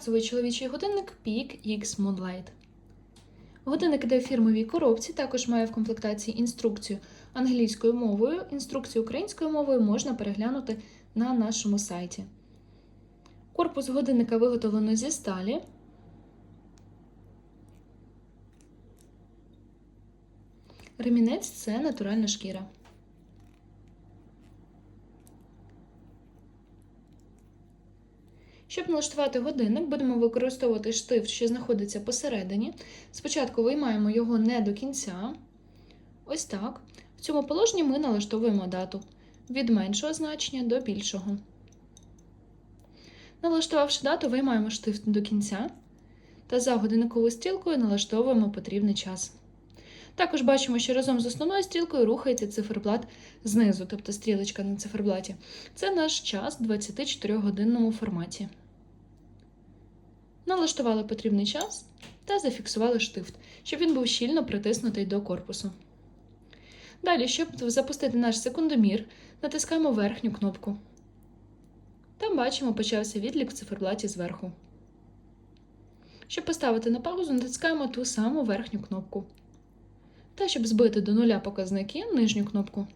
Свій чоловічий годинник Peak X Moonlight. Годинник іде в фірмовій коробці, також має в комплектації інструкцію англійською мовою. Інструкцію українською мовою можна переглянути на нашому сайті. Корпус годинника виготовлено зі сталі. Ремінець це натуральна шкіра. Щоб налаштувати годинник, будемо використовувати штифт, що знаходиться посередині. Спочатку виймаємо його не до кінця. Ось так. В цьому положенні ми налаштовуємо дату від меншого значення до більшого. Налаштувавши дату, виймаємо штифт до кінця та за годинниковою стрілкою налаштовуємо потрібний час. Також бачимо, що разом з основною стрілкою рухається циферблат знизу, тобто стрілочка на циферблаті. Це наш час в 24-годинному форматі. Налаштували потрібний час та зафіксували штифт, щоб він був щільно притиснутий до корпусу. Далі, щоб запустити наш секундомір, натискаємо верхню кнопку. Там бачимо, почався відлік в циферблаті зверху. Щоб поставити на паузу, натискаємо ту саму верхню кнопку. Та щоб збити до нуля показники нижню кнопку.